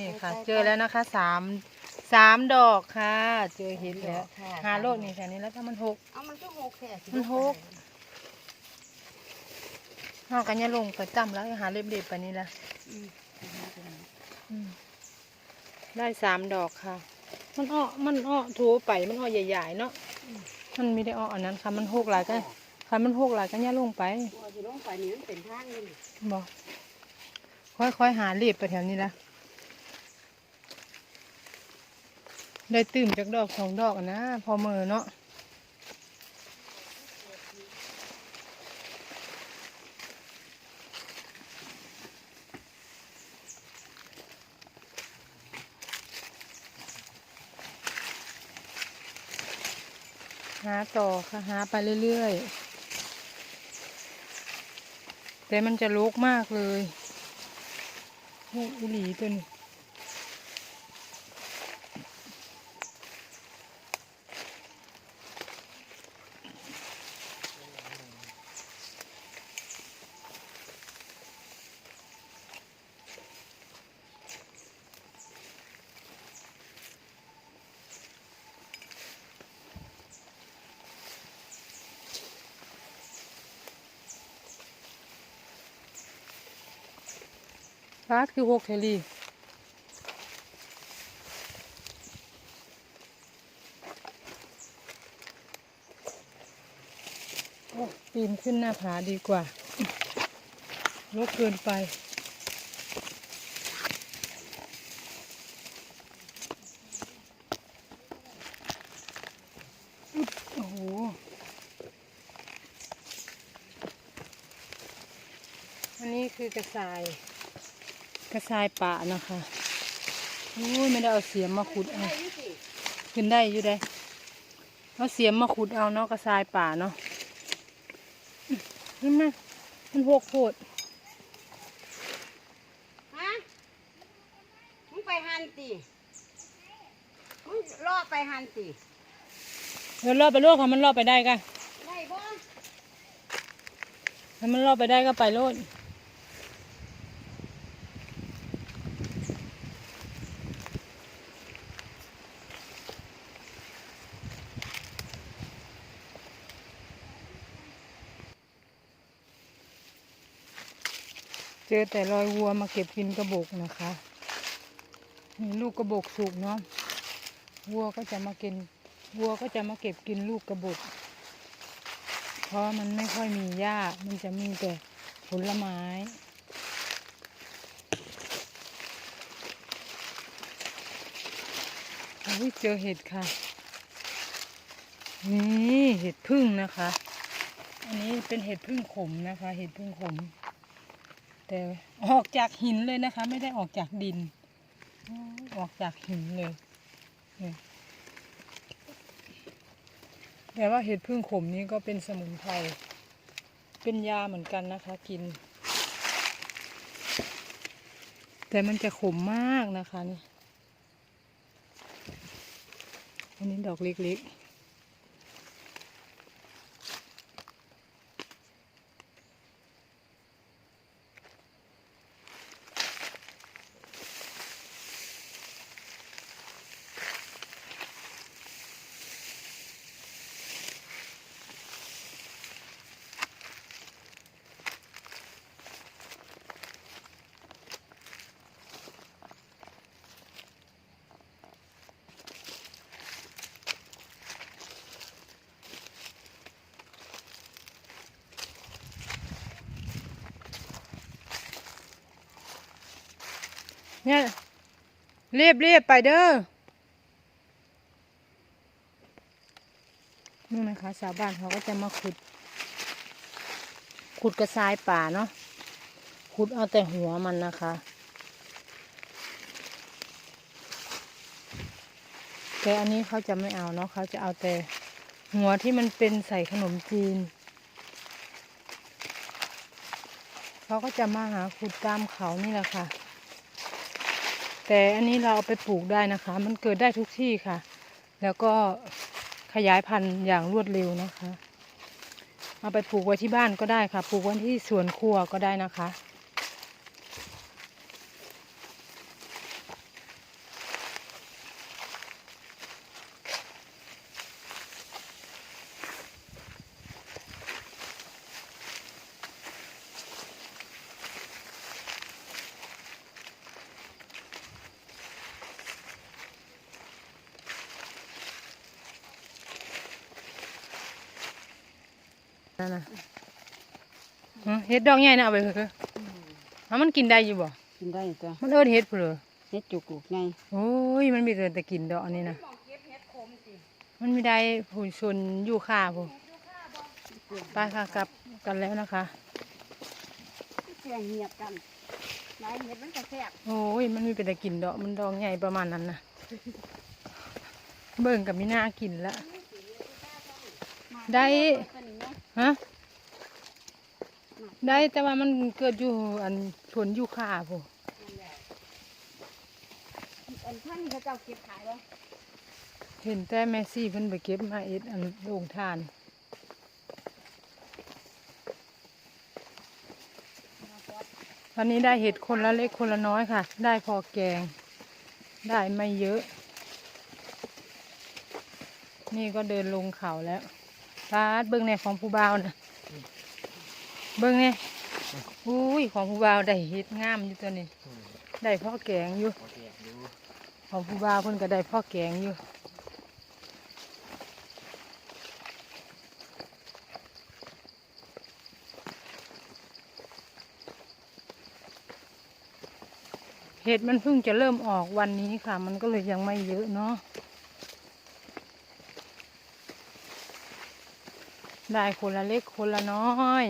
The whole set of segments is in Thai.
นี่ค่ะ เจอแล้วนะคะสามสามดอกค่ะ เจอเห็นแล้วหาโลดนี่แค่นี้แล้วถ้ามันหกเอามันก็หกแค่มันหกเฮากันเนี่ยลงไปจ้ำแล้วหาเล็บๆไปนี่ละอืมอืมได้สามดอกค่ะ มันอ้อมันอ้อโถไปมันอ้อใหญ่ๆเนาะมันไม่ได้อ้ออันนั้นค่ะ มันหกหลายก็ค่ะมันหกหลายก็เนี่ยลงไปตัวที่ลงไปนี่มันเป็นทางนี่นี่บอกค่อยๆหาเล็บไปแถวนี้ละ ได้ตื่มจากดอกสองดอกนะ พอมือเนาะหาต่อค่ะหาไปเรื่อยๆ แต่มันจะลกมากเลยโอ้อีหลีตัวนี้ ฟาดคือหกเทลีปีนขึ้นหน้าผาดีกว่าลกเกินไป โอ้โห อันนี้คือกระสาย กระสายป่านะคะโอ้ยไม่ได้เอาเสียมมาขุดเอาได้อยู่สิขึ้นได้อยู่ได้เอาเสียมมาขุดเอาเนาะกระสายป่าเนาะนี่มันมันหกโพดฮะมึงไปหันติมึงล่อไปหันติเดี๋ยวรอไปโลดค่ะมันรอไปได้กันได้บ่ถ้ามันรอไปได้ก็ไปโลด เจอแต่รอยวัวมาเก็บกินกระบอกนะคะนี่ลูกกระบอกสุกเนาะวัวก็จะมากินวัวก็จะมาเก็บกินลูกกระบอกเพราะมันไม่ค่อยมีหญ้ามันจะมีแต่ผลไม้อุ้ยเจอเห็ดค่ะ นี่เห็ดพึ่งนะคะ อันนี้เป็นเห็ดพึ่งขมนะคะ เห็ดพึ่งขม แต่ออกจากหินเลยนะคะ ไม่ได้ออกจากดิน ออกจากหินเลยแต่ว่าเห็ดพึ่งขมนี้ก็เป็นสมุนไพร เป็นยาเหมือนกันนะคะ กิน แต่มันจะขมมากนะคะนี่ อันนี้ดอกเล็กๆ เนี่ยเรียบเรียบไปเด้อนู่นนะคะ ชาวบ้านเขาก็จะมาขุด ขุดกระชายป่าเนาะขุดเอาแต่หัวมันนะคะ แต่อันนี้เขาจะไม่เอาเนาะเขาจะเอาแต่หัวที่มันเป็นใส่ขนมจีน เขาก็จะมาหาขุดตามเขานี่แหละค่ะ แต่อันนี้เราเอาไปปลูกได้นะคะ มันเกิดได้ทุกที่ค่ะ แล้วก็ขยายพันธุ์อย่างรวดเร็วนะคะ เอาไปปลูกไว้ที่บ้านก็ได้ค่ะ ปลูกไว้ที่สวนครัวก็ได้นะคะ นั่นน่ะฮะเฮ็ดดอกใหญ่นะเอาไปเถอะเอามันกินได้อยู่บ่ กินได้ตัวมันเอิ้นเฮ็ดเผลอเฮ็ดจุกกุกไงโอ้ย มันมีแต่แต่กินดอกอันนี้นะมันไม่ได้ผู้ชนอยู่ค่าผู้ไปค่ะกลับกันแล้วนะคะเสียงเงียบกันนายเฮ็ดมันก็แซ่บโอ้ย มันมีแต่แต่กินดอก มันดอกใหญ่ประมาณนั้นนะเบิ่งกับมีน่ากินละ ได้ตัวนี้เนาะ ฮะได้แต่ว่ามันเกิดอยู่อันชนอยู่ค่าผู้นั่นแหละอันท่านนี่เขาเจ้าเก็บขายบ่เห็นแต่แม่ซี่เพิ่นไปเก็บมาเอ็ดอันโรงทานวันนี้ได้เห็ดคนละเล็กคนละน้อยค่ะ ได้พอแกง ได้ไม่เยอะ นี่ก็เดินลงเขาแล้ว ตาดเบิ้งในของผู้บ่าวนะเบิ้งเนี่ยอุ้ยของผู้บ่าวได้เห็ดงามอยู่ตัวนี้ ได้พ่อแกงอยู่ ของผู้บ่าวเพิ่นก็ได้พ่อแกงอยู่เห็ดมันเพิ่งจะเริ่มออกวันนี้ค่ะ มันก็เลยยังไม่เยอะเนาะ ได้คนละเล็กคนละน้อย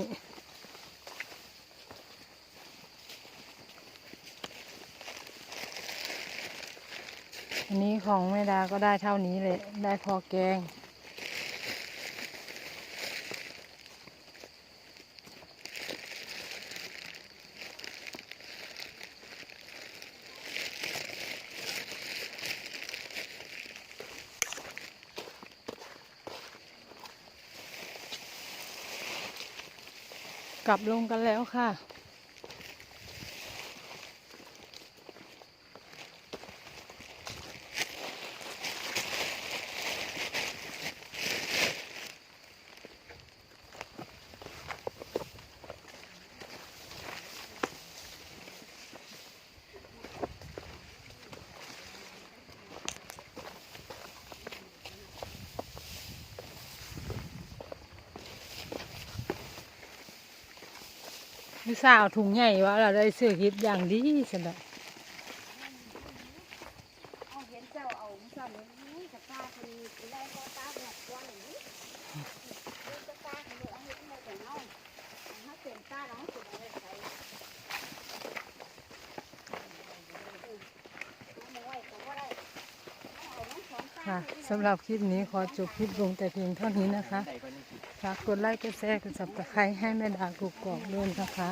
อันนี้ของแม่ดาก็ได้เท่านี้เลย ได้พอแกง กลับลงกันแล้วค่ะ พี่สาวถุงใหญ่วะเราได้เสื้อฮิตอย่างดีสำหรับเอาเห็นเจ้าเอามาสั่นนี่กับตาคนนี้ได้บ่ตาแบบกว้างดียวเอาเฮ็ดมาแต่เนาะถ้าเป็นตาเราสิเอาไว้ใส่เอามาไว้ก็บ่ได้เอามาสองตาค่ะสำหรับคลิปนี้ขอจบคลิปลงแต่เพียงเท่านี้นะคะ ฝากกดไลค์กดแชร์กดสับตะไคร้ให้แม่ดากุกกอกด้วยนะคะ